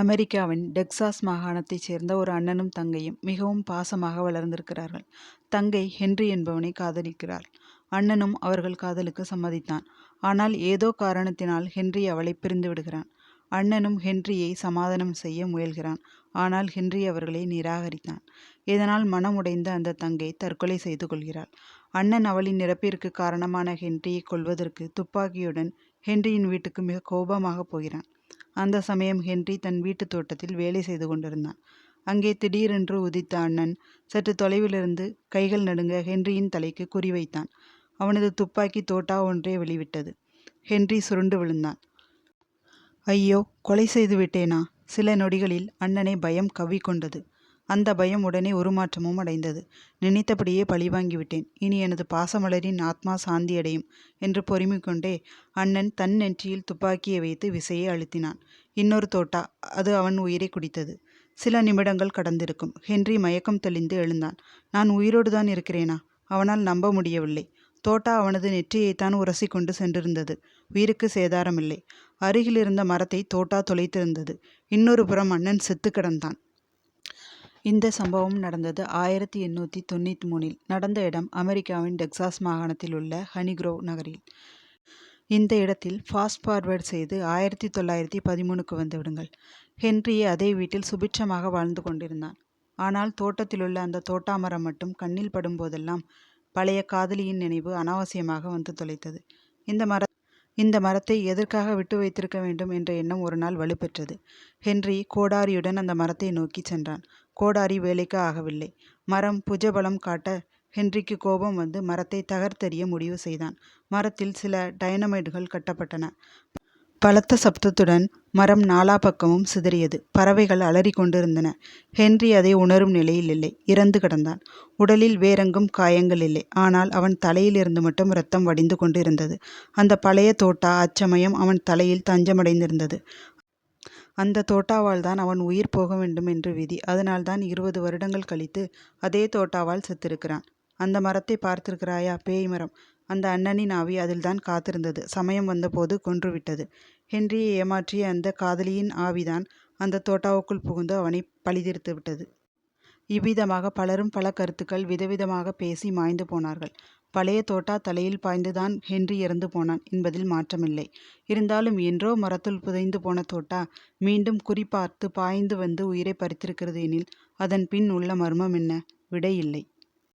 அமெரிக்காவின் டெக்சாஸ் மாகாணத்தைச் சேர்ந்த ஒரு அண்ணனும் தங்கையும் மிகவும் பாசமாக வளர்ந்திருக்கிறார்கள். தங்கை ஹென்றி என்பவனை காதலிக்கிறாள். அண்ணனும் அவர்கள் காதலுக்கு சம்மதித்தான். ஆனால் ஏதோ காரணத்தினால் ஹென்றி அவளை பிரிந்து விடுகிறான் அண்ணனும் ஹென்றியை சமாதானம் செய்ய முயல்கிறான். ஆனால் ஹென்றி அவர்களை நிராகரித்தான். இதனால் மனமுடைந்த அந்த தங்கை தற்கொலை செய்து கொள்கிறாள். அண்ணன் அவளின் இறப்பிற்கு காரணமான ஹென்றியைக் கொல்வதற்கு துப்பாக்கியுடன் ஹென்றியின் வீட்டுக்கு மிகக் கோபமாக போகிறான். அந்த சமயம் ஹென்றி தன் வீட்டுத் தோட்டத்தில் வேலை செய்து கொண்டிருந்தான். அங்கே திடீரென்று உதித்த அண்ணன் சற்று தொலைவிலிருந்து கைகள் நடுங்க ஹென்றியின் தலைக்கு குறிவைத்தான். அவனது துப்பாக்கி தோட்டா ஒன்றே வெளிவிட்டது. ஹென்றி சுருண்டு விழுந்தான். ஐயோ. கொலை செய்து விட்டேனா? சில நொடிகளில் அண்ணனை பயம் கவ்விக்கொண்டது. அந்த பயம் உடனே உருமாற்றமும் அடைந்தது. நினைத்தபடியே பழிவாங்கிவிட்டேன். இனி எனது பாசமலரின் ஆத்மா சாந்தியடையும் என்று பொறுமை கொண்டே அண்ணன் தன் நெற்றியில் துப்பாக்கியை வைத்து விசையை அழுத்தினான். இன்னொரு தோட்டா. அது அவன் உயிரைக் குடித்தது. சில நிமிடங்கள் கடந்திருக்கும். ஹென்றி மயக்கம் தெளிந்து எழுந்தான். நான் உயிரோடுதான் இருக்கிறேனா? அவனால் நம்ப முடியவில்லை. தோட்டா அவனது நெற்றியைத்தான் உரசிக் கொண்டு சென்றிருந்தது. உயிருக்கு சேதாரமில்லை. அருகிலிருந்த மரத்தை தோட்டா தொலைத்திருந்தது இன்னொரு புறம் அண்ணன் செத்து கிடந்தான். இந்த சம்பவம் நடந்தது ஆயிரத்தி எண்ணூற்றி தொண்ணூற்றி மூணில். நடந்த இடம் அமெரிக்காவின் டெக்சாஸ் மாகாணத்தில் உள்ள ஹனிக்ரோவ் நகரில். இந்த இடத்தில் ஃபாஸ்ட் ஃபார்வர்ட் செய்து ஆயிரத்தி தொள்ளாயிரத்தி பதிமூணுக்கு வந்துவிடுங்கள். ஹென்ரியே அதே வீட்டில் சுபிட்சமாக வாழ்ந்து கொண்டிருந்தான். ஆனால் தோட்டத்திலுள்ள அந்த தோட்டா மரம் மட்டும் கண்ணில் படும்போதெல்லாம் பழைய காதலியின் நினைவு அனாவசியமாக வந்து தொலைத்தது. இந்த மர இந்த மரத்தை எதற்காக விட்டு வைத்திருக்க வேண்டும் என்ற எண்ணம் ஒரு நாள் வலுப்பெற்றது. ஹென்றி கோடாரியுடன் அந்த மரத்தை நோக்கி சென்றான். கோடாரி வேலைக்கு ஆகவில்லை. மரம் புஜபலம் காட்ட ஹென்றிக்கு கோபம் வந்து மரத்தை தகர்த்தெறிய முடிவு செய்தான். மரத்தில் சில டைனமைட்டுகள் கட்டப்பட்டன. பலத்த சப்தத்துடன் மரம் நாலா பக்கமும் சிதறியது. பறவைகள் அலறி கொண்டிருந்தன. ஹென்றி அதை உணரும் நிலையில் இல்லை. இறந்து கிடந்தான். உடலில் வேறெங்கும் காயங்கள் இல்லை. ஆனால் அவன் தலையிலிருந்து மட்டும் இரத்தம் வடிந்து கொண்டிருந்தது. அந்த பழைய தோட்டா அச்சமயம் அவன் தலையில் தஞ்சமடைந்திருந்தது. அந்த தோட்டாவால் தான் அவன் உயிர் போக வேண்டும் என்று விதி. அதனால்தான் இருபது வருடங்கள் கழித்து அதே தோட்டாவால் செத்திருக்கிறான். அந்த மரத்தை பார்த்திருக்கிறாயா? பேய் மரம். அந்த அண்ணனின் ஆவி அதில்தான் காத்திருந்தது. சமயம் வந்தபோது கொன்றுவிட்டது. ஹென்றியை ஏமாற்றிய அந்த காதலியின் ஆவிதான் அந்த தோட்டாவுக்குள் புகுந்து அவனைப் பழிதீர்த்துவிட்டது. இவ்விதமாக பலரும் பல கருத்துக்கள் விதவிதமாகப் பேசி மாய்ந்து போனார்கள். பழைய தோட்டா தலையில் பாய்ந்துதான் ஹென்றி இறந்து போனான் என்பதில் மாற்றமில்லை. இருந்தாலும் என்றோ மரத்துள் புதைந்து போன தோட்டா மீண்டும் குறி பாய்ந்து வந்து உயிரை பறித்திருக்கிறது எனில் அதன் பின் உள்ள மர்மம் என்ன? விடை இல்லை.